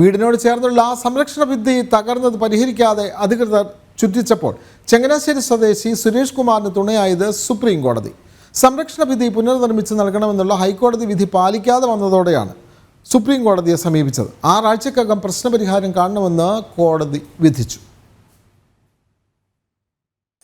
വീടിനോട് ചേർന്നുള്ള ആ സംരക്ഷണ ഭിത്തി തകർന്നത് പരിഹരിക്കാതെ അധികൃതർ ചുറ്റിച്ചപ്പോൾ ചങ്ങനാശ്ശേരി സ്വദേശി സുരേഷ് കുമാറിന് തുണയായത് സുപ്രീം കോടതി. സംരക്ഷണ ഭിത്തി പുനർനിർമ്മിച്ച് നൽകണമെന്നുള്ള ഹൈക്കോടതി വിധി പാലിക്കാതെ വന്നതോടെയാണ് സുപ്രീം കോടതിയെ സമീപിച്ചത്. ആറാഴ്ചക്കകം പ്രശ്നപരിഹാരം കാണണമെന്ന് കോടതി വിധിച്ചു.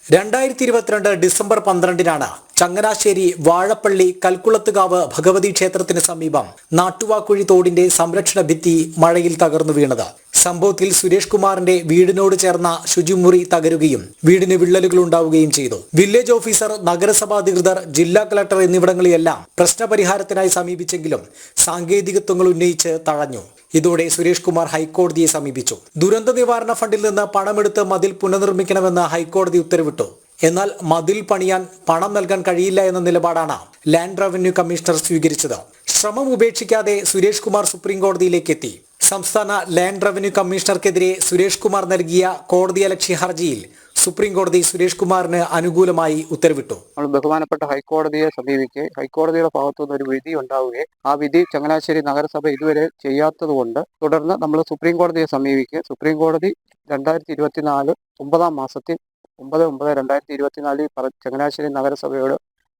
രണ്ടായിരത്തി ഇരുപത്തിരണ്ട് ഡിസംബർ പന്ത്രണ്ടിനാണ് ചങ്ങനാശ്ശേരി വാഴപ്പള്ളി കൽക്കുളത്തുകാവ് ഭഗവതി ക്ഷേത്രത്തിന് സമീപം നാട്ടുവാക്കുഴി തോടിന്റെ സംരക്ഷണ ഭിത്തി മഴയിൽ തകർന്നു വീണത്. സംഭവത്തിൽ സുരേഷ് കുമാറിന്റെ വീടിനോട് ചേർന്ന ശുചിമുറി തകരുകയും വീടിന് വിള്ളലുകൾ ഉണ്ടാവുകയും ചെയ്തു. വില്ലേജ് ഓഫീസർ നഗരസഭാ അധികൃതർ ജില്ലാ കളക്ടർ എന്നിവിടങ്ങളിലെല്ലാം പ്രശ്നപരിഹാരത്തിനായി സമീപിച്ചെങ്കിലും സാങ്കേതികത്വങ്ങൾ ഉന്നയിച്ച് തഴഞ്ഞു. ഇതോടെ സുരേഷ് കുമാർ ഹൈക്കോടതിയെ സമീപിച്ചു. ദുരന്ത നിവാരണ ഫണ്ടിൽ നിന്ന് പണമെടുത്ത് മതിൽ പുനർനിർമ്മിക്കണമെന്ന് ഹൈക്കോടതി ഉത്തരവിട്ടു. എന്നാൽ മതിൽ പണിയാൻ പണം നൽകാൻ കഴിയില്ല എന്ന നിലപാടാണ് ലാൻഡ് റവന്യൂ കമ്മീഷണർ സ്വീകരിച്ചത്. ശ്രമം ഉപേക്ഷിക്കാതെ സുരേഷ് കുമാർ സുപ്രീം കോടതിയിലേക്ക് എത്തി. സംസ്ഥാന ലാൻഡ് റവന്യൂ കമ്മീഷണർക്കെതിരെ സുരേഷ് കുമാർ നൽകിയ കോടതിയലക്ഷ്യ ഹർജിയിൽ സുപ്രീം കോടതി സുരേഷ് കുമാറിന് അനുകൂലമായി ഉത്തരവിട്ടു. നമ്മൾ ബഹുമാനപ്പെട്ട ഹൈക്കോടതിയെ സമീപിക്കുക ഹൈക്കോടതിയുടെ ഭാഗത്തു നിന്ന് ഒരു വിധി ഉണ്ടാവുകയും ആ വിധി ചങ്ങനാശ്ശേരി നഗരസഭ ഇതുവരെ ചെയ്യാത്തതുകൊണ്ട് തുടർന്ന് നമ്മൾ സുപ്രീം കോടതിയെ സമീപിക്കുക സുപ്രീം കോടതി രണ്ടായിരത്തി ഇരുപത്തിനാല് ഒമ്പതാം മാസത്തിൽ ഒമ്പത് ഒമ്പത് രണ്ടായിരത്തി ഇരുപത്തിനാലിൽ പറ ചങ്ങനാശ്ശേരി നഗരസഭയോട്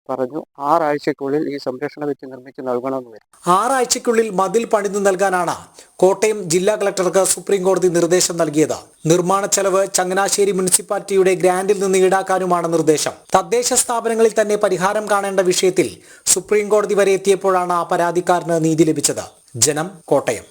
പറഞ്ഞു ആറാഴ്ചക്കുള്ളിൽ ഈ സംരക്ഷണ ഭിത്തി നിർമ്മിച്ച് നൽകണമെന്ന്. വരും ആറാഴ്ചക്കുള്ളിൽ മതിൽ പണിതു നൽകാനാണ് കോട്ടയം ജില്ലാ കളക്ടർക്ക് സുപ്രീം കോടതി നിർദ്ദേശം നൽകിയത്. നിർമ്മാണ ചെലവ് ചങ്ങനാശ്ശേരി മുനിസിപ്പാലിറ്റിയുടെ ഗ്രാന്റിൽ നിന്ന് ഈടാക്കാനുമാണ് നിർദ്ദേശം. തദ്ദേശ സ്ഥാപനങ്ങളിൽ തന്നെ പരിഹാരം കാണേണ്ട വിഷയത്തിൽ സുപ്രീം കോടതി വരെ എത്തിയപ്പോഴാണ് ആ പരാതിക്കാരന് നീതി ലഭിച്ചത്. ജനം കോട്ടയം.